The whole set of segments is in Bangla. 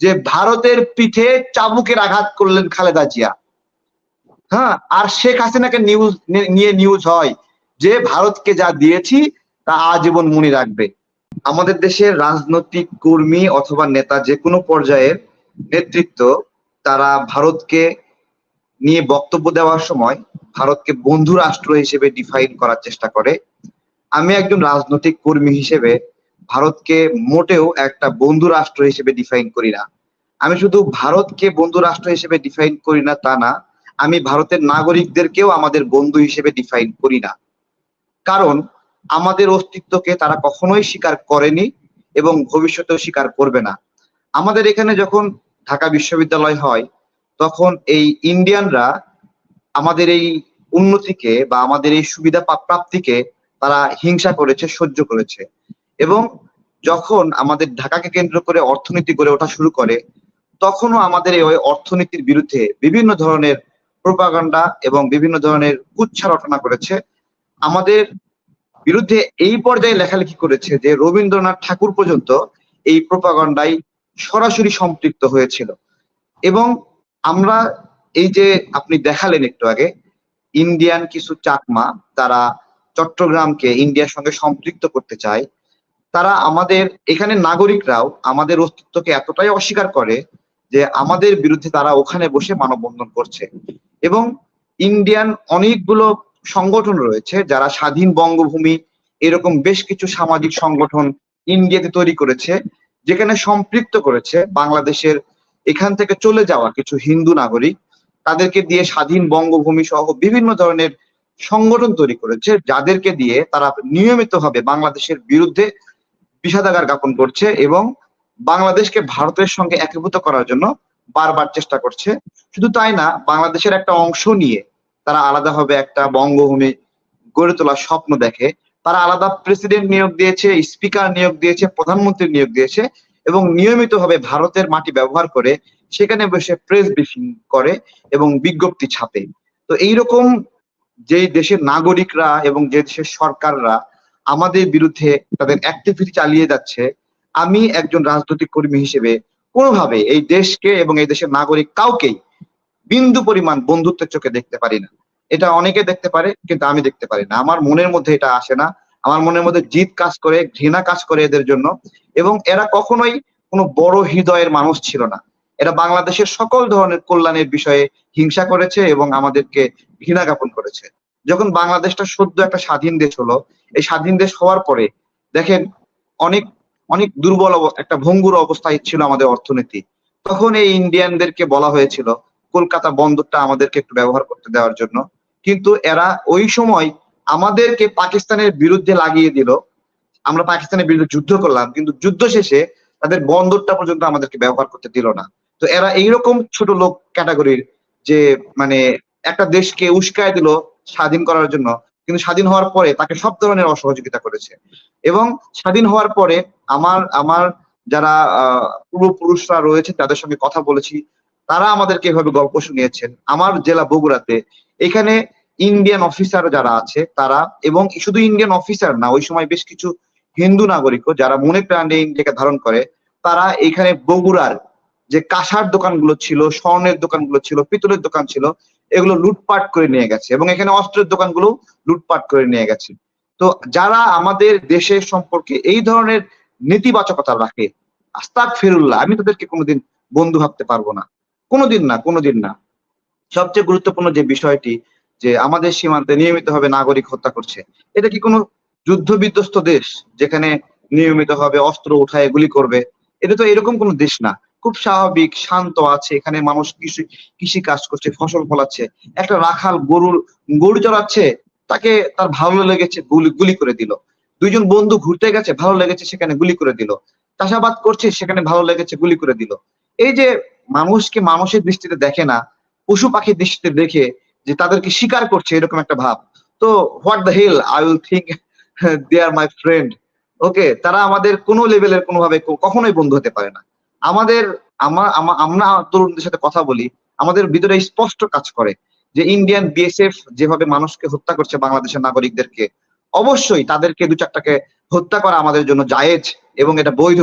যে ভারতের পিঠে চাবুকের আঘাত করলেন খালেদা জিয়া। হ্যাঁ আর শেখ হাসিনাকে নিউজ নিয়ে নিউজ হয় যে ভারতকে যা দিয়েছি তা আজীবন মনে রাখবে। আমাদের দেশের রাজনৈতিক কর্মী অথবা নেতা যে কোনো পর্যায়ের নেতৃত্ব, তারা ভারতকে নিয়ে বক্তব্য দেওয়ার সময় ভারতকে বন্ধু রাষ্ট্র হিসেবে ডিফাইন করার চেষ্টা করে। আমি একজন রাজনৈতিক কর্মী হিসেবে ভারতকে মোটেও একটা বন্ধু রাষ্ট্র হিসেবে ডিফাইন করি না। আমি শুধু ভারতকে বন্ধু রাষ্ট্র হিসেবে ডিফাইন করি না, তা না, আমি ভারতের নাগরিকদেরকেও আমাদের বন্ধু হিসেবে ডিফাইন করি না। কারণ, আমাদের অস্তিত্বকে তারা কখনোই স্বীকার করেনি এবং ভবিষ্যতেও স্বীকার করবে না। আমাদের এখানে যখন ঢাকা বিশ্ববিদ্যালয় হয়, তখন এই ইন্ডিয়ানরা আমাদের এই উন্নতিকে বা আমাদের এই সুবিধা প্রাপ্তিকে তারা হিংসা করেছে, সহ্য করেছে। এবং যখন আমাদের ঢাকাকে কেন্দ্র করে অর্থনীতি গড়ে ওঠা শুরু করে, তখনও আমাদের এই অর্থনীতির বিরুদ্ধে বিভিন্ন ধরনের প্রোপাগান্ডা এবং বিভিন্ন ধরনের কুচ্ছা রটনা করেছে। আমাদের বিরুদ্ধে এই পর্যায়ে লেখালেখি করেছে যে রবীন্দ্রনাথ ঠাকুর পর্যন্ত এই প্রোপাগান্ডায় সরাসরি সম্পৃক্ত হয়েছিল। এবং আমরা এই যে আপনি দেখালেন একটু আগে, ইন্ডিয়ান কিছু চাকমা তারা চট্টগ্রামকে ইন্ডিয়ার সঙ্গে সম্পৃক্ত করতে চায়। তারা আমাদের, এখানে নাগরিকরাও আমাদের অস্তিত্বকে এতটাই অস্বীকার করে যে আমাদের বিরুদ্ধে তারা ওখানে বসে মানববন্ধন করছে। এবং ইন্ডিয়ান অনেকগুলো সংগঠন রয়েছে যারা স্বাধীন বঙ্গভূমি, এরকম বেশ কিছু সামাজিক সংগঠন ইন্ডিয়াতে তৈরি করেছে, যেখানে সম্পৃক্ত করেছে বাংলাদেশের এখান থেকে চলে যাওয়া কিছু হিন্দু নাগরিক। তাদেরকে দিয়ে স্বাধীন বঙ্গভূমি সহ বিভিন্ন ধরনের সংগঠন তৈরি করেছে, যাদেরকে দিয়ে তারা নিয়মিতভাবে বাংলাদেশের বিরুদ্ধে বিষাদাগার জ্ঞাপন করছে এবং বাংলাদেশকে ভারতের সঙ্গে একীভূত করার জন্য বারবার চেষ্টা করছে। শুধু তাই না, বাংলাদেশের একটা অংশ নিয়ে তারা আলাদাভাবে একটা বঙ্গভূমি গড়ে তোলার স্বপ্ন দেখে। তারা আলাদা প্রেসিডেন্ট নিয়োগ দিয়েছে, স্পিকার নিয়োগ দিয়েছে, প্রধানমন্ত্রী নিয়োগ দিয়েছে এবং নিয়মিতভাবে ভারতের মাটি ব্যবহার করে সেখানে বসে প্রেস ব্রিফিং করে এবং বিজ্ঞপ্তি ছাপে। তো এইরকম যে দেশের নাগরিকরা এবং যে দেশের সরকাররা আমাদের বিরুদ্ধে তাদের অ্যাক্টিভিটি চালিয়ে যাচ্ছে। আমি একজন রাজনৈতিক কর্মী হিসেবে কোনোভাবে এই দেশকে এবং এই দেশের নাগরিক কাউকেই বিন্দু পরিমাণ বন্ধুত্বের চোখে দেখতে পারি না। এটা অনেকে দেখতে পারে, কিন্তু আমি দেখতে পারি না। আমার মনের মধ্যে এটা আসে না। আমার মনের মধ্যে জিদ কাজ করে, ঘৃণা কাজ করে এদের জন্য এবং এরা কখনোই কোনো বড় হৃদয়ের মানুষ ছিল না। এরা বাংলাদেশের সকল ধরনের কল্যাণের বিষয়ে হিংসা করেছে এবং আমাদেরকে ঘৃণা জ্ঞাপন করেছে। যখন বাংলাদেশটা সদ্য একটা স্বাধীন দেশ হলো, এই স্বাধীন দেশ হওয়ার পরে দেখেন অনেক অনেক দুর্বল একটা ভঙ্গুর অবস্থায় ছিল আমাদের অর্থনীতি। তখন এই ইন্ডিয়ানদেরকে বলা হয়েছিল, কলকাতা বন্দরটা আমাদেরকে একটু ব্যবহার করতে দেওয়ার জন্য। কিন্তু এরা ওই সময় আমাদেরকে পাকিস্তানের বিরুদ্ধে লাগিয়ে দিল। আমরা পাকিস্তানের বিরুদ্ধে যুদ্ধ করলাম, কিন্তু যুদ্ধ শেষে তাদের বন্দরটা পর্যন্ত আমাদেরকে ব্যবহার করতে দিল না। তো এরা এইরকম ছোট লোক ক্যাটাগরির যে মানে একটা দেশকে উস্কায় দিল স্বাধীন করার জন্য, কিন্তু স্বাধীন হওয়ার পরে তাকে সব ধরনের অসহযোগিতা করেছে। এবং স্বাধীন হওয়ার পরে আমার আমার যারা পূর্বপুরুষরা রয়েছে, তাদের সঙ্গে কথা বলেছি, তারা আমাদেরকে এভাবে গল্প শুনিয়েছেন। আমার জেলা বগুড়াতে এখানে ইন্ডিয়ান অফিসার যারা আছে, তারা, এবং শুধু ইন্ডিয়ান অফিসার না, ওই সময় বেশ কিছু হিন্দু নাগরিকও যারা মনে প্রাণে ইন্ডিয়াকে ধারণ করে, তারা এখানে বগুড়ার যে কাঁসার দোকানগুলো ছিল, স্বর্ণের দোকানগুলো ছিল, পিতলের দোকান ছিল এগুলো লুটপাট করে নিয়ে গেছে এবং এখানে অস্ত্রের দোকানগুলো লুটপাট করে নিয়ে গেছে। তো যারা আমাদের দেশের সম্পর্কে এই ধরনের নেতিবাচকতা রাখে, আস্তাক ফেরুল্লাহ, আমি তাদেরকে কোনোদিন বন্ধু ভাবতে পারব না। কোনোদিন না কোনোদিন না। সবচেয়ে গুরুত্বপূর্ণ যে বিষয়টি, যে আমাদের সীমান্তে নিয়মিতভাবে নাগরিক হত্যা করছে, এটা কি কোনো যুদ্ধ বিধ্বস্ত দেশ যেখানে নিয়মিতভাবে অস্ত্র উঠায়, গুলি করবে? এটা তো এরকম কোনো দেশ না। খুব স্বাভাবিক, শান্ত আছে, এখানে মানুষ কৃষি কৃষি কাজ করছে, ফসল ফলাচ্ছে। একটা রাখাল গরুর, গরু চড়াচ্ছে, তাকে তার ভালো লেগেছে, গুলি গুলি করে দিল। দুইজন বন্ধু ঘুরতে গেছে, ভালো লেগেছে, সেখানে গুলি করে দিল। চাষাবাদ করছে, সেখানে ভালো লেগেছে, গুলি করে দিল। এই যে মানুষকে মানুষের দৃষ্টিতে দেখে না, পশু পাখির দৃষ্টিতে দেখে যে তাদেরকে স্বীকার করছে, এরকম একটা ভাব। তো what the hell I will think they are my friend okay তারা আমাদের কোনো লেভেলের কোনোভাবে কখনোই বন্ধু হতে পারে না। আমাদের আমরা তরুণদের সাথে কথা বলি, আমাদের ভিতরে স্পষ্ট কাজ করে যে ইন্ডিয়ান বিএসএফ যেভাবে মানুষকে হত্যা করছে বাংলাদেশের নাগরিকদেরকে, অবশ্যই তাদেরকে দু চারটাকে হত্যা করা আমাদের জন্য জায়েজ এবং এটা বৈধ।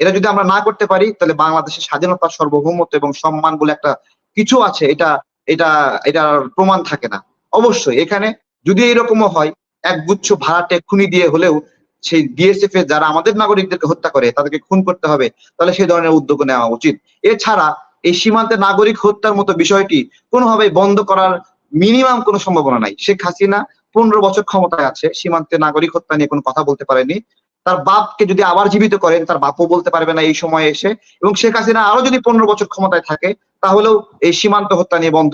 এটা যদি আমরা না করতে পারি, তাহলে বাংলাদেশের স্বাধীনতা, সার্বভৌমত্ব এবং সম্মান বলে একটা কিছু আছে, এটা এটা, এটার প্রমাণ থাকে না। অবশ্যই এখানে যদি এরকমও হয়, একগুচ্ছ ভাড়াটে খুনি দিয়ে হলেও সেই বিএসএফ এর যারা আমাদের নাগরিকদেরকে হত্যা করে, তাদেরকে খুন করতে হবে, তাহলে সেই ধরনের উদ্যোগ নেওয়া উচিত। এছাড়া এই সীমান্তে নাগরিক হত্যার মতো বিষয়টি কোনোভাবে বন্ধ করার মিনিমাম কোনো সম্ভাবনা নাই। শেখ হাসিনা পনেরো বছর ক্ষমতায় আছে, সীমান্তে নাগরিক হত্যা নিয়ে কোনো কথা বলতে পারেনি তার বাপকে যদি আবার জীবিত করেন, তার বাপও বলতে পারবে না এই সময়ে এসে। এবং শেখ হাসিনা আরও যদি পনেরো বছর ক্ষমতায় থাকে, তাহলেও এই সীমান্ত হত্যা নিয়ে বন্ধ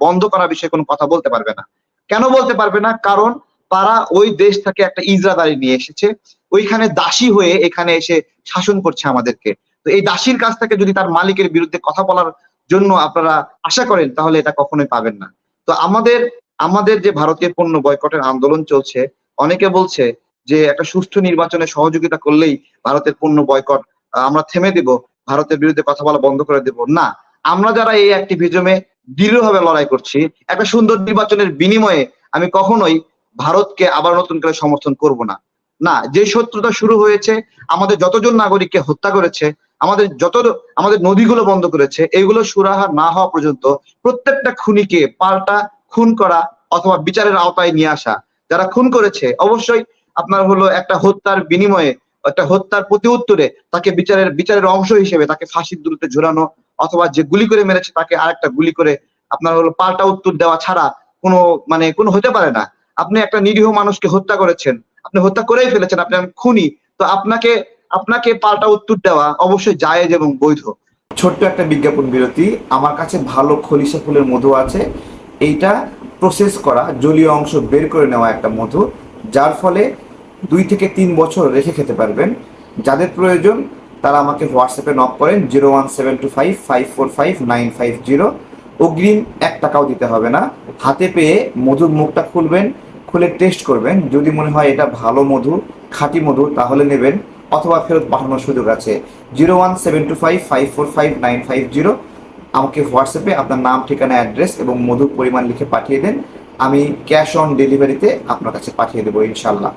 বন্ধ করার বিষয়ে কোনো কথা বলতে পারবে না। কেন বলতে পারবে না? কারণ তারা ওই দেশ থেকে একটা ইজরাদারি নিয়ে এসেছে। ওইখানে দাসী হয়ে এখানে এসে শাসন করছে আমাদেরকে। তো এই দাসীর কাছ থেকে যদি তার মালিকের বিরুদ্ধে কথা বলার জন্য আপনারা আশা করেন, তাহলে এটা কখনোই পাবেন না। তো আমাদের আমাদের যে ভারতীয় পণ্য বয়কটের আন্দোলন চলছে, অনেকে বলছে যে একটা সুষ্ঠু নির্বাচনে সহযোগিতা করলেই ভারতের পণ্য বয়কট আমরা থেমে দিব, ভারতের বিরুদ্ধে কথা বলা বন্ধ করে দেব। না, আমরা যারা এই অ্যাক্টিভিজমে দৃঢ়ভাবে লড়াই করছি, একটা সুন্দর নির্বাচনের বিনিময়ে আমি কখনোই ভারতকে আবার নতুন করে সমর্থন করব না। না, যে শত্রুতা শুরু হয়েছে, আমাদের যতজন নাগরিককে হত্যা করেছে, আমাদের যত, আমাদের নদীগুলো বন্ধ করেছে, এগুলো সুরাহা না হওয়া পর্যন্ত প্রত্যেকটা খুনিকে পাল্টা খুন করা অথবা বিচারের আওতায় নিয়ে আসা। যারা খুন করেছে, অবশ্যই আপনার হলো একটা হত্যার বিনিময়ে, একটা হত্যার প্রতি উত্তরে তাকে বিচারের বিচারের অংশ হিসেবে তাকে ফাঁসির দূরত্বে ঝুলানো অথবা যে গুলি করে মেরেছে তাকে আরেকটা গুলি করে আপনার হলো পাল্টা উত্তর দেওয়া ছাড়া কোনো মানে কোনো হতে পারে না। আপনি একটা নিরীহ মানুষকে হত্যা করেছেন, আপনি হত্যা করেই ফেলেছেন, আপনি খুনি। তো আপনাকে আপনাকে পাল্টা উত্তর দেওয়া অবশ্যই জায়েজ এবং বৈধ। ছোট্ট একটা বিজ্ঞাপন বিরতি। আমার কাছে ভালো খলিশা ফুলের মধু আছে। এইটা প্রসেস করা, জলীয় অংশ বের করে নেওয়া একটা মধু, যার ফলে দুই থেকে তিন বছর রেখে খেতে পারবেন। যাদের প্রয়োজন, তারা আমাকে হোয়াটসঅ্যাপে নক করেন zero one seven two five five four five nine five zero অগ্রিম এক টাকাও দিতে হবে না। হাতে পেয়ে মধুর মুখটা খুলবেন। খুলে টেস্ট করবেন। যদি মনে হয় এটা ভালো মধু, খাঁটি মধু, তাহলে নেবেন অথবা ফেরত পাঠানোর সুযোগ আছে। Zero one seven two five five four five, nine five zero. আমাকে হোয়াটসঅ্যাপে আপনার নাম, ঠিকানা, অ্যাড্রেস এবং মধুর পরিমাণ লিখে পাঠিয়ে দেন। আমি ক্যাশ অন ডেলিভারিতে আপনার কাছে পাঠিয়ে দেবো ইনশাল্লাহ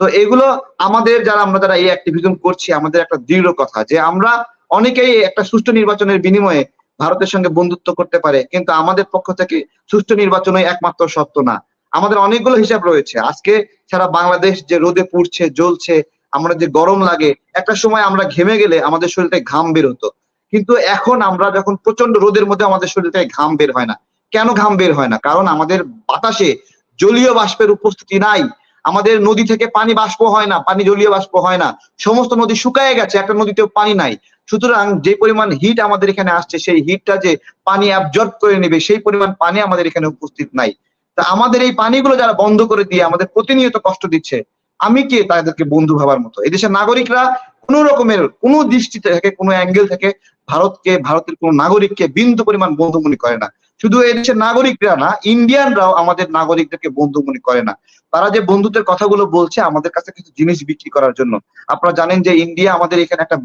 তো এগুলো আমাদের যারা, আমরা যারা এই অ্যাক্টিভিজম করছি, আমাদের একটা দৃঢ় কথা যে আমরা অনেকেই একটা সুষ্ঠু নির্বাচনের বিনিময়ে ভারতের সঙ্গে বন্ধুত্ব করতে পারে, কিন্তু আমাদের পক্ষ থেকে সুষ্ঠু নির্বাচনই একমাত্র সত্য না। আমাদের অনেকগুলো হিসাব রয়েছে। আজকে সারা বাংলাদেশ যে রোদে পুড়ছে, জ্বলছে, আমরা যে গরম লাগে, একটা সময় আমরা ঘেমে গেলে আমাদের শরীরে ঘাম বের হতো। কিন্তু এখন আমরা যখন প্রচণ্ড রোদের মধ্যে আমাদের শরীর ঘাম বের হয় না। কেন ঘাম বের হয় না? কারণ আমাদের বাতাসে জলীয় বাষ্পের উপস্থিতি নাই। আমাদের নদী থেকে পানি বাষ্প হয় না, পানি জলীয় বাষ্প হয় না। সমস্ত নদী শুকায় গেছে, একটা নদীতেও পানি নাই। সুতরাং যে পরিমাণ হিট আমাদের এখানে আসছে, সেই হিটটা যে পানি অ্যাবজর্ব করে নেবে, সেই পরিমাণ পানি আমাদের এখানে উপস্থিত নাই। তা আমাদের এই পানিগুলো যারা বন্ধ করে দিয়ে আমাদের প্রতিনিয়ত কষ্ট দিচ্ছে, আমি কে তাদেরকে বন্ধু ভাবার মতো? এদেশের নাগরিকরা কোন রকমের, কোন দৃষ্টি থেকে, কোনো অ্যাঙ্গেল থেকে ভারতকে, ভারতের কোন নাগরিককে বিন্দু পরিমাণ বন্ধু মনে করে না। শুধু এদেশের নাগরিকরা না, ইন্ডিয়ানরাও আমাদের নাগরিকদেরকে বন্ধু মনে করে না। তারা যে বন্ধুত্বের কথাগুলো বলছে, আমাদের কাছে কিছু জিনিস বিক্রি করার জন্য। আপনারা জানেন যে ইন্ডিয়া আমাদের এখানে একটা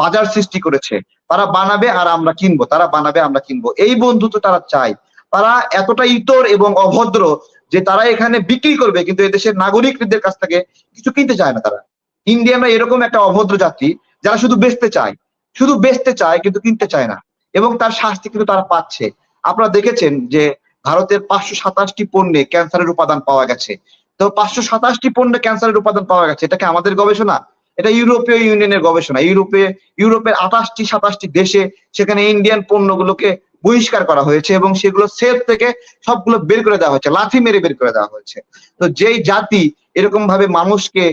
বাজার সৃষ্টি করেছে। তারা বানাবে আর আমরা কিনবো, তারা বানাবে, আমরা কিনবো। এই বন্ধুত্ব তারা চায়। তারা এতটা ইতর এবং অভদ্র যে তারা এখানে বিক্রি করবে, কিন্তু এদেশের নাগরিকদের কাছ থেকে কিছু কিনতে চায় না তারা। ইন্ডিয়ানরা এরকম একটা অভদ্র জাতি, যারা শুধু বেচতে চায়। শুধু বেচতে চায়, কিন্তু কিনতে চায় না। এবং তার শাস্তি কিন্তু তারা পাচ্ছে। আপনারা দেখেছেন যে ভারতের পাঁচশো সাতাশটি পণ্যে ক্যান্সারের উপাদান পাওয়া গেছে। তো পাঁচশো সাতাশটি পণ্যে ক্যান্সারের উপাদান পাওয়া গেছে, এটা কি আমাদের গবেষণা? এটা ইউরোপীয় ইউনিয়নের গবেষণা। ইউরোপে, ইউরোপের আঠাশটি সাতাশটি দেশে সেখানে ইন্ডিয়ান পণ্যগুলোকে বহিষ্কার করা হয়েছে এবং সেগুলো সেফ থেকে সবগুলো বের করে দেওয়া হয়েছে, লাথি মেরে বের করে দেওয়া হয়েছে। তো যেই জাতি এরকম ভাবে মানুষকে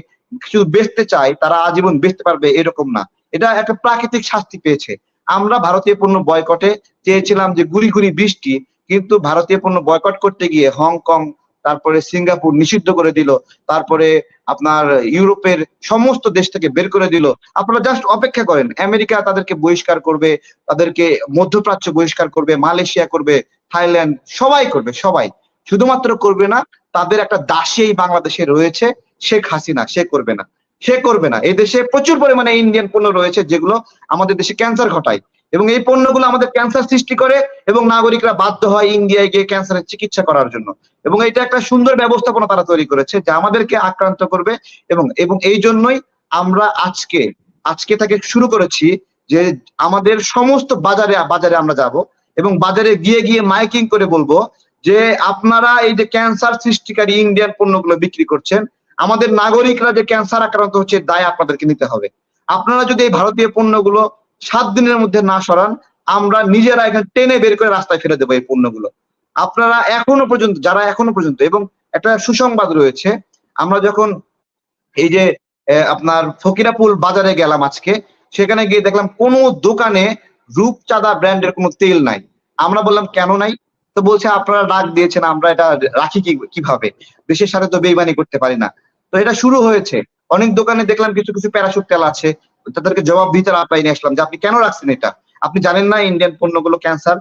কিছু বেচতে চায়, তারা আজীবন বেচতে পারবে এরকম না। এটা একটা প্রাকৃতিক শাস্তি পেয়েছে। আমরা ভারতীয় পণ্য বয়কটে চেয়েছিলাম যে গুড়ি গুড়ি বৃষ্টি, কিন্তু ভারতীয় পণ্য বয়কট করতে গিয়ে হংকং তারপরে সিঙ্গাপুর নিষিদ্ধ করে দিল, তারপরে আপনার ইউরোপের সমস্ত দেশ থেকে বের করে দিল। আপনারা জাস্ট অপেক্ষা করেন, আমেরিকা তাদেরকে বহিষ্কার করবে, তাদেরকে মধ্যপ্রাচ্য বহিষ্কার করবে, মালয়েশিয়া করবে, থাইল্যান্ড, সবাই করবে, সবাই। শুধুমাত্র করবে না, তাদের একটা দাসী এই বাংলাদেশে রয়েছে, শেখ হাসিনা, সে করবে না। সে করবে না। এই দেশে প্রচুর পরিমাণে ইন্ডিয়ান পণ্য রয়েছে, যেগুলো আমাদের দেশে ক্যান্সার ঘটায়। এবং এই পণ্যগুলো আমাদের ক্যান্সার সৃষ্টি করে এবং নাগরিকরা বাধ্য হয় ইন্ডিয়ায় গিয়ে ক্যান্সারের চিকিৎসা করার জন্য। এবং এটা একটা সুন্দর ব্যবস্থাপনা তারা তৈরি করেছে যা আমাদেরকে আক্রান্ত করবে এবং এবং এই জন্যই আমরা আজকে আজকে থেকে শুরু করেছি যে আমাদের সমস্ত বাজারে বাজারে আমরা যাব এবং বাজারে গিয়ে গিয়ে মাইকিং করে বলব যে আপনারা এই যে ক্যান্সার সৃষ্টিকারী ইন্ডিয়ান পণ্যগুলো বিক্রি করছেন, আমাদের নাগরিকরা যে ক্যান্সার আক্রান্ত হচ্ছে দায় আপনাদেরকে নিতে হবে। আপনারা যদি এই ভারতীয় পণ্যগুলো সাত দিনের মধ্যে না সরান, আমরা নিজেরা এখানে টেনে বের করে রাস্তায় ফেলে দেবো এই পণ্যগুলো। আপনারা এখনও পর্যন্ত, যারা এখনও পর্যন্ত, এবং একটা সুসংবাদ রয়েছে, আমরা যখন এই যে আপনার ফকিরাপুল বাজারে গেলাম আজকে, সেখানে গিয়ে দেখলাম কোনো দোকানে রূপচাঁদা ব্র্যান্ডের কোনো তেল নাই। আমরা বললাম, কেন নাই? তো বলছে, আপনারা ডাক দিয়েছেন, আমরা এটা রাখি কি, কীভাবে? দেশের সাথে তো বেইমানি করতে পারি না। তো এটা শুরু হয়েছে। অনেক দোকানে দেখলাম কিছু কিছু প্যারাশুট তেল আছে। তাদেরকে জবাব দিতে না পাইনি আসলাম যে আপনি কেন রাখছেন এটা? আপনি জানেন না ইন্ডিয়ান পণ্যগুলো ক্যান্সার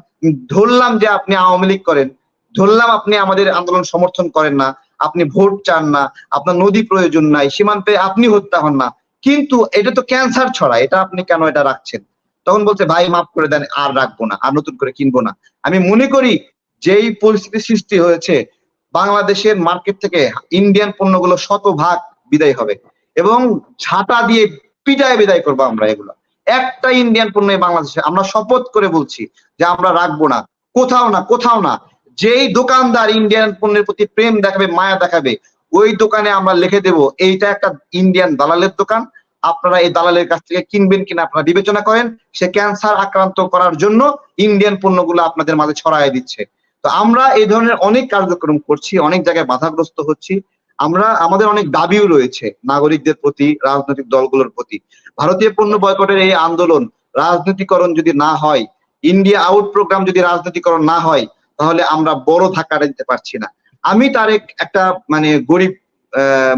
ধরলাম যে আপনি আওয়ামী লীগ করেন। ধরলাম আপনি আমাদের আন্দোলন সমর্থন করেন না। আপনি ভোট চান না। আপনার নদী প্রয়োজন নাই। সীমান্তে আপনি হত্যা হন না। কিন্তু এটা তো ক্যান্সার ছড়া এটা আপনি কেন এটা রাখছেন? তখন বলছে, ভাই, মাফ করে দেন, আর রাখব না, আর নতুন করে কিনবো না। আমি মনে করি যেই পরিস্থিতি সৃষ্টি হয়েছে, বাংলাদেশের মার্কেট থেকে ইন্ডিয়ান পণ্যগুলো শতভাগ বিদায় হবে। এবং ঝাঁটা দিয়ে পিটায় বিদায় করব আমরা এগুলো। একটা ইন্ডিয়ান পণ্য বাংলাদেশে, আমরা শপথ করে বলছি যে আমরা রাখব না। কোথাও না কোথাও না। যেই দোকানদার ইন্ডিয়ান পণ্যের প্রতি প্রেম দেখাবে, মায়া দেখাবে, ওই দোকানে আমরা লিখে দেব, এইটা একটা ইন্ডিয়ান দালালের দোকান। আপনারা এই দালালের কাছ থেকে কিনবেন কিনা আপনারা বিবেচনা করেন। সে ক্যান্সার আক্রান্ত করার জন্য ইন্ডিয়ান পণ্যগুলো আপনাদের মাঝে ছড়াই দিচ্ছে। তো আমরা এই ধরনের অনেক কার্যক্রম করছি, অনেক জায়গায় বাধাগ্রস্ত হচ্ছি। আমরা, আমাদের অনেক দাবিও রয়েছে নাগরিকদের প্রতি, রাজনৈতিক দলগুলোর প্রতি। ভারতীয় পণ্য বয়কটের এই আন্দোলন রাজনীতিকরণ যদি না হয় ইন্ডিয়া আউট প্রোগ্রাম যদি রাজনীতিকরণ না হয়, তাহলে আমরা বড় ধাক্কাটা দিতে পারছি না। আমি তার একটা মানে গরিব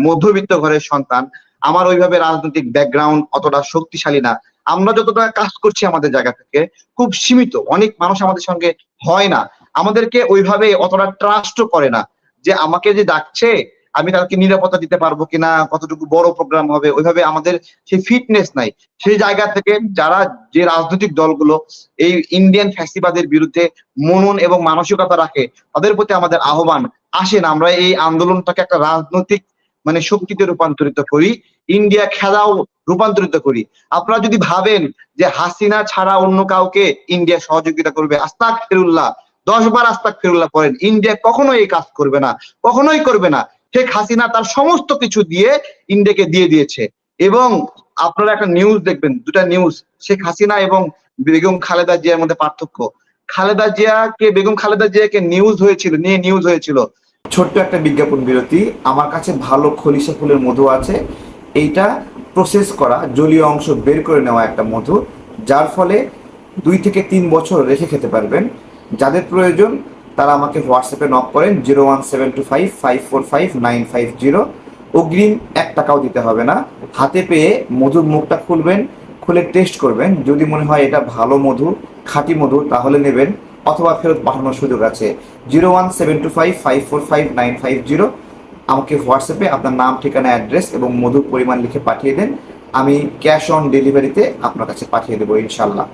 মধ্যবিত্ত ঘরের সন্তান। আমার ওইভাবে রাজনৈতিক ব্যাকগ্রাউন্ড অতটা শক্তিশালী না। আমরা যতটা কাজ করছি আমাদের জায়গা থেকে, খুব সীমিত। অনেক মানুষ আমাদের সঙ্গে হয় না। আমাদেরকে ওইভাবে অতটা ট্রাস্টও করে না যে আমাকে যে ডাকছে আমি তাদেরকে নিরাপত্তা দিতে পারব কিনা, কতটুকু বড় প্রোগ্রাম হবে, ওইভাবে আমাদের সেই ফিটনেস নাই। সেই জায়গা থেকে যারা যে রাজনৈতিক দলগুলো, এই ইন্ডিয়ান ফ্যাসিবাদের বিরুদ্ধে মনন এবং মানসিকতা রাখে, তাদের প্রতি আমাদের আহ্বান, আসেন আমরা এই আন্দোলনটাকে একটা রাজনৈতিক মানে শক্তিতে রূপান্তরিত করি ইন্ডিয়া খেলাও রূপান্তরিত করি। আপনারা যদি ভাবেন যে হাসিনা ছাড়া অন্য কাউকে ইন্ডিয়া সহযোগিতা করবে, আস্তাক ফিরুল্লাহ, দশ বার আস্তাক ফিরুল্লাহ করেন ইন্ডিয়া কখনো এই কাজ করবে না, কখনোই করবে না। শেখ হাসিনা তার সমস্ত কিছু দিয়ে ইন্ডিয়াকে দিয়ে দিয়েছে। এবং আপনারা একটা নিউজ দেখবেন, দুটা নিউজ শেখ হাসিনা এবং বেগম খালেদা জিয়ার মধ্যে পার্থক্য। খালেদা জিয়াকে, বেগম খালেদা জিয়াকে নিউজ হয়েছিল, নিয়ে নিউজ হয়েছিল। ছোট্ট একটা বিজ্ঞাপন বিরতি। আমার কাছে ভালো খলিশা ফুলের মধু আছে। এইটা প্রসেস করা, জলীয় অংশ বের করে নেওয়া একটা মধু, যার ফলে দুই থেকে তিন বছর রেখে খেতে পারবেন। যাদের প্রয়োজন তারা আমাকে হোয়াটসঅ্যাপে নক করেন zero one seven two five five four five nine five zero অগ্রিম এক টাকাও দিতে হবে না। হাতে পেয়ে মধুর মুখটা খুলবেন, খুলে টেস্ট করবেন। যদি মনে হয় এটা ভালো মধু, খাঁটি মধু, তাহলে নেবেন, অথবা ফেরত পাঠানোর সুযোগ আছে। Zero one seven two five five four five nine five zero আমাকে হোয়াটসঅ্যাপে আপনার নাম, ঠিকানা, অ্যাড্রেস এবং মধুর পরিমাণ লিখে পাঠিয়ে দেন। আমি ক্যাশ অন ডেলিভারিতে আপনার কাছে পাঠিয়ে দেবো ইনশাল্লাহ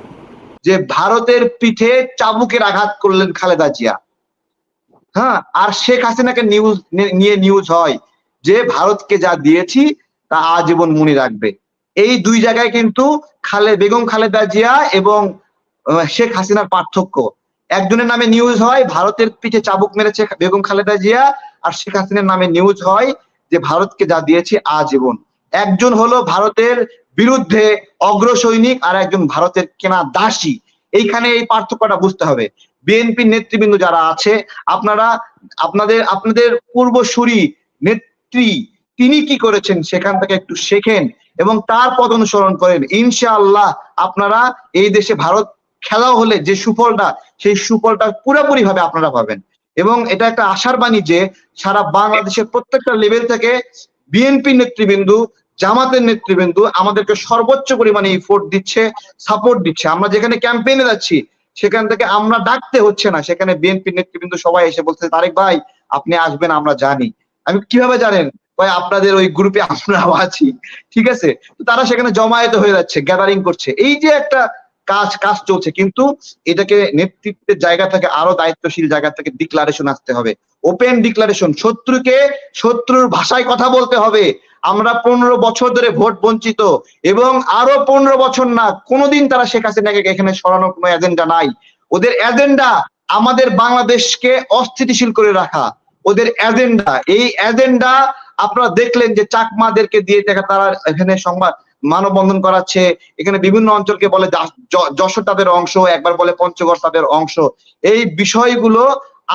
যে ভারতের পিঠে চাবুকের আঘাত করলেন খালেদা জিয়া। হ্যাঁ আর শেখ হাসিনাকে নিউজ নিয়ে নিউজ হয় যে, ভারতকে যা দিয়েছি, তা আজীবন মনে রাখবে। এই দুই জায়গায় কিন্তু খালে, বেগম খালেদা জিয়া এবং শেখ হাসিনার পার্থক্য। একজনের নামে নিউজ হয়, ভারতের পিঠে চাবুক মেরেছে বেগম খালেদা জিয়া, আর শেখ হাসিনার নামে নিউজ হয় যে, ভারতকে যা দিয়েছি আজীবন। একজন হলো ভারতের বিরুদ্ধে অগ্রসৈনিক, আর একজন ভারতের কেনা দাসী। এইখানে এই পার্থক্যটা বুঝতে হবে। বিএনপির নেতৃবৃন্দ যারা আছে, আপনারা, আপনাদের আপনাদের পূর্বসূরি নেত্রী তিনি কি করেছেন সেখান থেকে একটু শেখেন এবং তার পদ অনুসরণ করেন। ইনশাআল্লাহ আপনারা এই দেশে ভারত খেলা হলে যে সুফলটা, সেই সুফলটা পুরোপুরি ভাবে আপনারা পাবেন। এবং এটা একটা আশার বাণী যে সারা বাংলাদেশের প্রত্যেকটা লেভেল থেকে বিএনপি নেতৃবৃন্দ, জামাতের নেতৃবৃন্দ আমাদেরকে সর্বোচ্চ পরিমাণে ইফোর্ট দিচ্ছে সাপোর্ট দিচ্ছে। আমরা যেখানে ক্যাম্পেইনে যাচ্ছি সেখান থেকে আমরা ডাকতে হচ্ছে না। সেখানে বিএনপি নেতৃবৃন্দ সবাই এসে বলছে, তারেক ভাই, আপনি আসবেন, আমরা জানি। আমি কীভাবে জানেন? ভাই, আপনাদের ওই গ্রুপে আমরাও আছি, ঠিক আছে? তো তারা সেখানে জমায়েত হয়ে যাচ্ছে গ্যাদারিং করছে। এই যে একটা কাজ কাজ চলছে, কিন্তু এটাকে নেতৃত্বের জায়গা থেকে, আরও দায়িত্বশীল জায়গা থেকে ডিক্লারেশন আসতে হবে। ওপেন ডিক্লারেশন শত্রুকে শত্রুর ভাষায় কথা বলতে হবে। আমরা পনেরো বছর ধরে ভোট বঞ্চিত, এবং আরও পনেরো বছর না, কোনোদিন তারা শেখ হাসিনাকে এখানে সরানোর কোনো এজেন্ডা নাই। ওদের এজেন্ডা আমাদের বাংলাদেশকে অস্থিতিশীল করে রাখা। ওদের এজেন্ডা এই এজেন্ডা আপনারা দেখলেন যে চাকমাদেরকে দিয়ে দেখা তারা এখানে সংবাদ মানববন্ধন করাচ্ছে। এখানে বিভিন্ন অঞ্চলকে বলে যশোর তাদের অংশ, একবার বলে পঞ্চগড় তাদের অংশ। এই বিষয়গুলো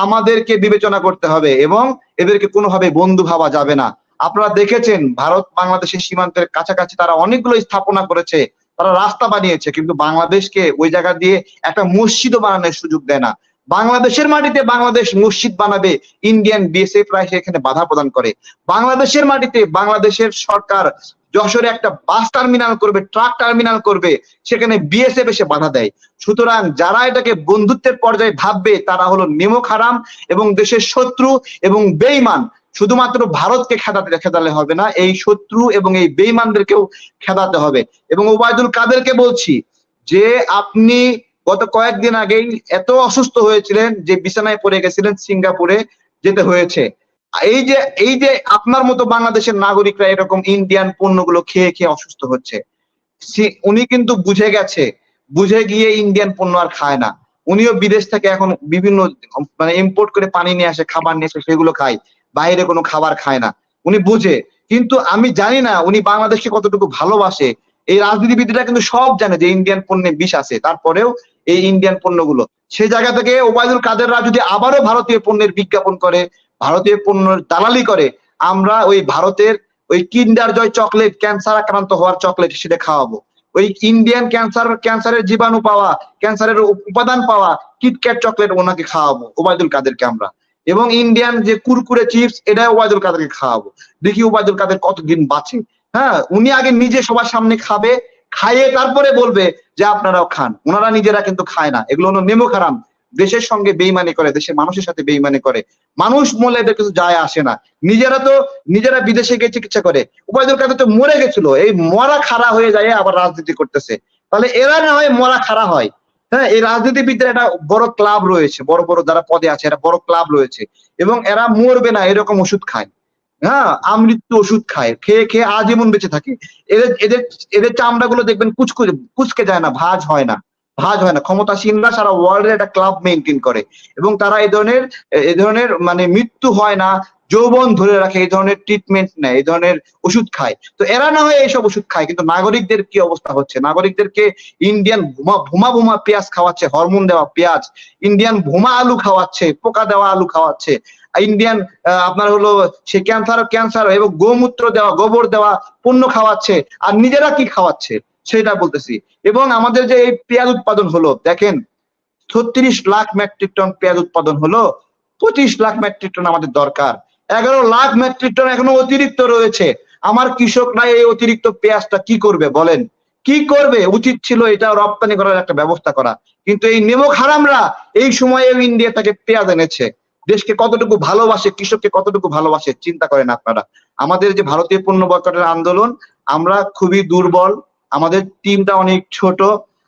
আমাদেরকে বিবেচনা করতে হবে এবং এদেরকে কোনোভাবে বন্ধু ভাবা যাবে না। আপনারা দেখেছেন, ভারত বাংলাদেশের সীমান্তের কাছাকাছি তারা অনেকগুলো স্থাপনা করেছে, তারা রাস্তা বানিয়েছে, কিন্তু বাংলাদেশকে ওই জায়গা দিয়ে একটা মসজিদও বানানোর সুযোগ দেয় না। বাংলাদেশের মাটিতে বাংলাদেশ মসজিদ বানাবে ইন্ডিয়ান বিএসএফ রা এসে এখানে বাধা প্রদান করে। বাংলাদেশের মাটিতে বাংলাদেশের সরকার যশোরে একটা বাস টার্মিনাল করবে, ট্রাক টার্মিনাল করবে, সেখানে বিএসএফ এসে বাধা দেয়। সুতরাং যারা এটাকে বন্ধুত্বের পর্যায়ে ভাববে, তারা হলো নেমক হারাম এবং দেশের শত্রু এবং বেইমান শুধুমাত্র ভারতকে খেদাতে খেদালে হবে না, এই শত্রু এবং এই বেইমানদেরকেও খেদাতে হবে। এবং ওবায়দুল কাদেরকে বলছি যে, আপনি গত কয়েকদিন আগেই এত অসুস্থ হয়েছিলেন যে বিছানায় পড়ে গেছিলেন সিঙ্গাপুরে যেতে হয়েছে। এই যে এই যে আপনার মতো বাংলাদেশের নাগরিকরা এরকম ইন্ডিয়ান পণ্যগুলো খেয়ে খেয়ে অসুস্থ হচ্ছে উনি কিন্তু বুঝে গেছে, বুঝে গিয়ে ইন্ডিয়ান পণ্য আর খায় না। উনিও বিদেশ থেকে এখন বিভিন্ন মানে ইম্পোর্ট করে পানি নিয়ে আসে, খাবার নিয়ে আসে, সেগুলো খায়, বাইরে কোনো খাবার খায় না। উনি বুঝে, কিন্তু আমি জানি না উনি বাংলাদেশকে কতটুকু ভালোবাসে। এই রাজনীতিবিদরা কিন্তু সব জানে যে ইন্ডিয়ান পণ্যে বিষ আছে, তারপরেও এই ইন্ডিয়ান পণ্যগুলো। সেই জায়গা থেকে ওবায়দুল কাদেররা যদি আবারও ভারতীয় পণ্যের বিজ্ঞাপন করে, ভারতীয় পণ্যের দালালি করে, আমরা ওই ভারতের ওই কিন্ডার জয় চকলেট, ক্যান্সার আক্রান্ত হওয়ার চকলেট সেটা খাওয়াবো। ওই ইন্ডিয়ান ক্যান্সার ক্যান্সারের জীবাণু পাওয়া ক্যান্সারের উপাদান পাওয়া কিটক্যাট চকলেট ওনাকে খাওয়াবো, ওবায়দুল কাদেরকে আমরা। এবং ইন্ডিয়ান যে কুরকুরে চিপস, এটা ওবায়দুল কাদেরকে খাওয়াবো। দেখি ওবায়দুল কাদের কতদিন বাঁচে। হ্যাঁ উনি আগে নিজে সবার সামনে খাবে খাইয়ে তারপরে বলবে যে আপনারাও খান। ওনারা নিজেরা কিন্তু খায় না। এগুলো হলো নেমো খারাম। দেশের সঙ্গে বেইমানি করে, দেশের মানুষের সাথে বেইমানি করে। মানুষ মূল্য এদের কিছু যায় আসে না। নিজেরা তো, নিজেরা বিদেশে গিয়ে চিকিৎসা করে। উপায়দুল কাদের তো মরে গেছিল। এই মরা খাড়া হয়ে যায় আবার রাজনীতি করতেছে। তাহলে এরা না হয় মরা খাড়া হয়। হ্যাঁ এই রাজনীতিবিদদের একটা বড় ক্লাব রয়েছে। বড় বড় যারা পদে আছে একটা বড় ক্লাব রয়েছে। এবং এরা মরবে না, এরকম ওষুধ খায়। হ্যাঁ আমৃত্যু ওষুধ খায়, খেয়ে খেয়ে আজীবন বেঁচে থাকে। এদের এদের এদের চামড়া গুলো দেখবেন কুচকুচে কুচকে যায় না, ভাঁজ হয় না, ভাজ হয় না। ক্ষমতাসীনরা সারা ওয়ার্ল্ডের একটা ক্লাব মেনটেন করে। এবং তারা এই ধরনের এই ধরনের মানে মৃত্যু হয় না, যৌবন ধরে রাখে, এই ধরনের ট্রিটমেন্ট নেয়, এই ধরনের ওষুধ খায়। তো এরা না হয় এইসব ওষুধ খায়, কিন্তু নাগরিকদের কি অবস্থা হচ্ছে? নাগরিকদেরকে ইন্ডিয়ান ভুমা ভুমা ভুমা পেঁয়াজ খাওয়াচ্ছে হরমোন দেওয়া পেঁয়াজ। ইন্ডিয়ান ভুমা আলু খাওয়াচ্ছে, পোকা দেওয়া আলু খাওয়াচ্ছে। ইন্ডিয়ান আপনার হলো সে ক্যান্সার ক্যান্সার এবং গোমূত্র দেওয়া, গোবর দেওয়া পণ্য খাওয়াচ্ছে। আর নিজেরা কি খাওয়াচ্ছে? সেটা বলতেছি। এবং আমাদের যে এই পেঁয়াজ উৎপাদন হলো, দেখেন, ছত্রিশ লাখ মেট্রিক টন পেঁয়াজ উৎপাদন হলো, পঁচিশ লাখ মেট্রিক টন আমাদের দরকার। এগারো লাখ মেট্রিক টন এখনও অতিরিক্ত রয়েছে। আমার কৃষকরা এই অতিরিক্ত পেঁয়াজটা কি করবে বলেন? কি করবে? উচিত ছিল এটা রপ্তানি করার একটা ব্যবস্থা করা। কিন্তু এই নেমক হারামরা এই সময়ে ইন্ডিয়া তাকে পেঁয়াজ এনেছে। দেশকে কতটুকু ভালোবাসে, কৃষককে কতটুকু ভালোবাসে, চিন্তা করেন আপনারা। আমাদের যে ভারতীয় পণ্য বয়কটের আন্দোলন, আমরা খুবই দুর্বল, আমাদের টিমটা অনেক ছোট,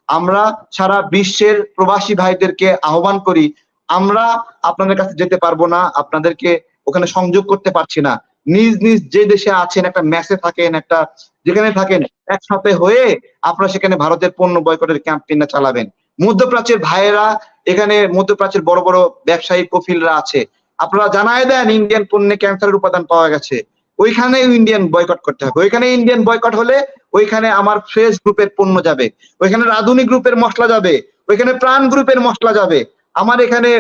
আমরা সারা বিশ্বের প্রবাসী ভাইদেরকে আহ্বান করি, আমরা আপনাদের কাছে যেতে পারব না, আপনাদেরকে ওখানে সংযোগ করতে পারছি না। নিজ নিজ যে দেশে আছেন, একটা ম্যাচে থাকেন, একটা যেখানে থাকেন একসাথে হয়ে আপনারা সেখানে ভারতের পণ্য বয়কটের ক্যাম্পেইনটা চালাবেন। মধ্যপ্রাচ্যের ভাইয়েরা, এখানে মধ্যপ্রাচ্যের বড় বড় ব্যবসায়ী কফিলরা আছে। আপনারা জানায় দেন ইন্ডিয়ান পণ্যে ক্যান্সারের উপাদান পাওয়া গেছে। ওইখানে ইন্ডিয়ান বয়কট করতে হবে। ওইখানে ইন্ডিয়ান বয়কট হলে ওইখানে আমার ফ্রেশ গ্রুপের পণ্য যাবে। ওইখানে রাধুনি গ্রুপের মশলা যাবে। ওইখানে প্রাণ গ্রুপের মশলা যাবে। আমার এখানে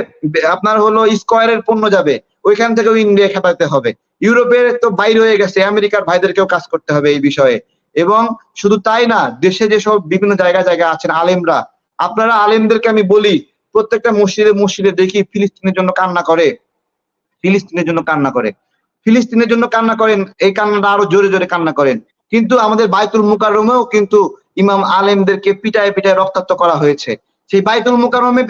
আপনার হলো স্কোয়ারের পণ্য যাবে। ওইখান থেকেও ইন্ডিয়া খেপাতে হবে। ইউরোপের তো বাইরে হয়ে গেছে। আমেরিকার ভাইদেরকেও কাজ করতে হবে এই বিষয়ে। এবং শুধু তাই না, দেশে যেসব বিভিন্ন জায়গা জায়গা আছেন, আলেমরা আপনারা আলেমদেরকে আমি বলি, প্রত্যেকটা মসজিদে মসজিদে দেখি ফিলিস্তিনের জন্য কান্না করে। ফিলিস্তিনের জন্য কান্না করে। ফিলিস্তিনের জন্য কান্না করেন, এই কান্নাটা আরও জোরে জোরে কান্না করেন। কিন্তু আমাদের বাইতুল মুকাররমেও কিন্তু ইমাম আলেমদেরকে পিটায় পিটায় রক্তাক্ত করা হয়েছে। সেই বাইতুল মুকাররমে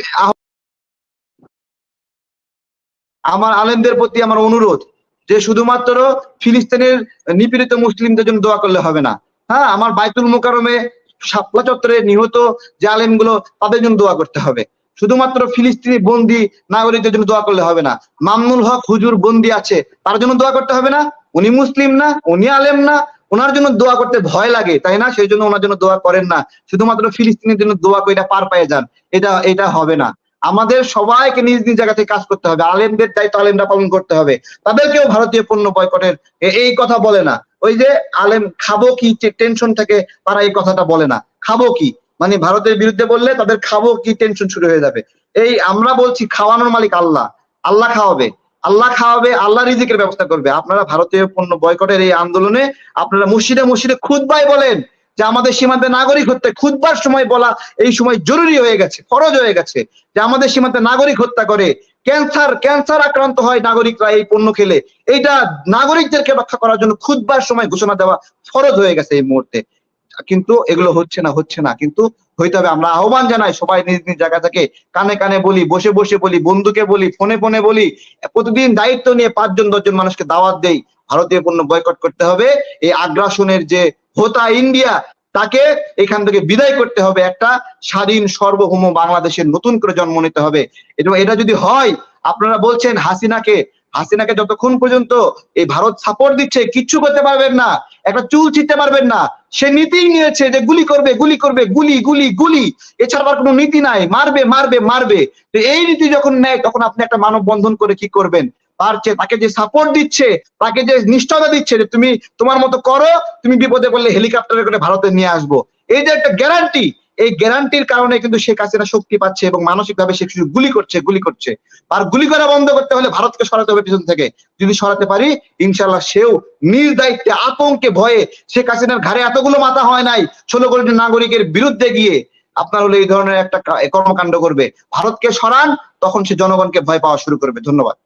আমার আলেমদের প্রতি আমার অনুরোধ যে শুধুমাত্র ফিলিস্তিনের নিপীড়িত মুসলিমদের জন্য দোয়া করলে হবে না। হ্যাঁ আমার বাইতুল মুকাররমে শাপলা চত্বরে নিহত যে আলেমগুলো, তাদের জন্য দোয়া করতে হবে। শুধুমাত্র ফিলিস্তিনি বন্দি নাগরিকদের জন্য দোয়া করলে হবে না। মামনুল হক হুজুর বন্দি আছে, তার জন্য দোয়া করতে হবে না। উনি মুসলিম না, উনি আলেম না, ওনার জন্য দোয়া করতে ভয় লাগে, তাই না? সেই জন্য ওনার জন্য দোয়া করেন না। শুধুমাত্র ফিলিস্তিনের জন্য দোয়া করে পার পেয়ে যান, এটা এটা হবে না। আমাদের সবাইকে নিজ নিজ জায়গা থেকে কাজ করতে হবে। আলেমদের দায়িত্ব আলেমরা পালন করতে হবে। তাদেরকেও ভারতীয় পণ্য বয়কটের এই কথা বলে না। ওই যে আলেম, খাব কি? টেনশন থেকে তারা এই কথাটা বলে না। খাব কি? মানে ভারতের বিরুদ্ধে বললে তাদের খাব কি? টেনশন শুরু হয়ে যাবে। এই আমরা বলছি খাওয়ানোর মালিক আল্লাহ। আল্লাহ খাওয়াবে। আল্লাহ খাওয়াবে, আল্লাহ রিজিকের ব্যবস্থা করবে। আপনারা ভারতীয় পণ্য বয়কটের এই আন্দোলনে আপনারা মসজিদে মসজিদে খুদবাই বলেন যে আমাদের সীমান্তে নাগরিক হত্যা খুদবার সময় বলা এই সময় জরুরি হয়ে গেছে, ফরজ হয়ে গেছে যে আমাদের সীমান্তে নাগরিক হত্যা করে ক্যান্সার ক্যান্সার আক্রান্ত হয় নাগরিকরা এই পণ্য খেলে। এইটা নাগরিকদেরকে রক্ষা করার জন্য খুদবার সময় ঘোষণা দেওয়া ফরজ হয়ে গেছে এই মুহূর্তে। কিন্তু এগুলো হচ্ছে না হচ্ছে না। কিন্তু হইতে হবে, আমরা আহ্বান জানাই সবাই নিজ নিজ জায়গা থেকে। কানে কানে বলি, বসে বসে বলি, বন্ধুকে বলি, ফোনে ফোনে বলি, প্রতিদিন দায়িত্ব নিয়ে পাঁচজন, দশজন মানুষকে দাওয়াত দেই। ভারতীয় পণ্য বয়কট করতে হবে। এই আগ্রাসনের যে হোতা ইন্ডিয়া তাকে এখান থেকে বিদায় করতে হবে। একটা স্বাধীন, সার্বভৌম বাংলাদেশের নতুন করে জন্ম নিতে হবে। এবং এটা যদি হয়, আপনারা বলছেন হাসিনাকে হাসিনাকে যতক্ষণ পর্যন্ত এই ভারত সাপোর্ট দিচ্ছে, কিচ্ছু করতে পারবেন না। একটা চুল ছিটতে পারবেন না। সে নীতি নিয়েছে যে গুলি করবে গুলি করবে, গুলি গুলি গুলি। এছাড়া কোনো নীতি নাই। মারবে মারবে মারবে। তো এই নীতি যখন নেয়, তখন আপনি একটা মানব বন্ধন করে কি করবেন? চেয়ে তাকে যে সাপোর্ট দিচ্ছে, তাকে যে নিষ্ঠতা দিচ্ছে যে তুমি তোমার মতো করো, তুমি বিপদে পড়লে হেলিকপ্টারে করে ভারতে নিয়ে আসব। এই যে একটা গ্যারান্টি এই গ্যারান্টির কারণে কিন্তু শেখ হাসিনা শক্তি পাচ্ছে এবং মানসিকভাবে সে শুধু গুলি করছে গুলি করছে। আর গুলি করা বন্ধ করতে হলে ভারতকে সরাতে হবে পিছন থেকে। যদি সরাতে পারি ইনশাল্লাহ সেও নিজ দায়িত্বে, আতঙ্কে, ভয়ে শেখ হাসিনার ঘাড়ে এতগুলো মাথা হয় নাই, ষোলো কোটি নাগরিকের বিরুদ্ধে গিয়ে আপনার হলে এই ধরনের একটা কর্মকাণ্ড করবে। ভারতকে সরান, তখন সে জনগণকে ভয় পাওয়া শুরু করবে। ধন্যবাদ।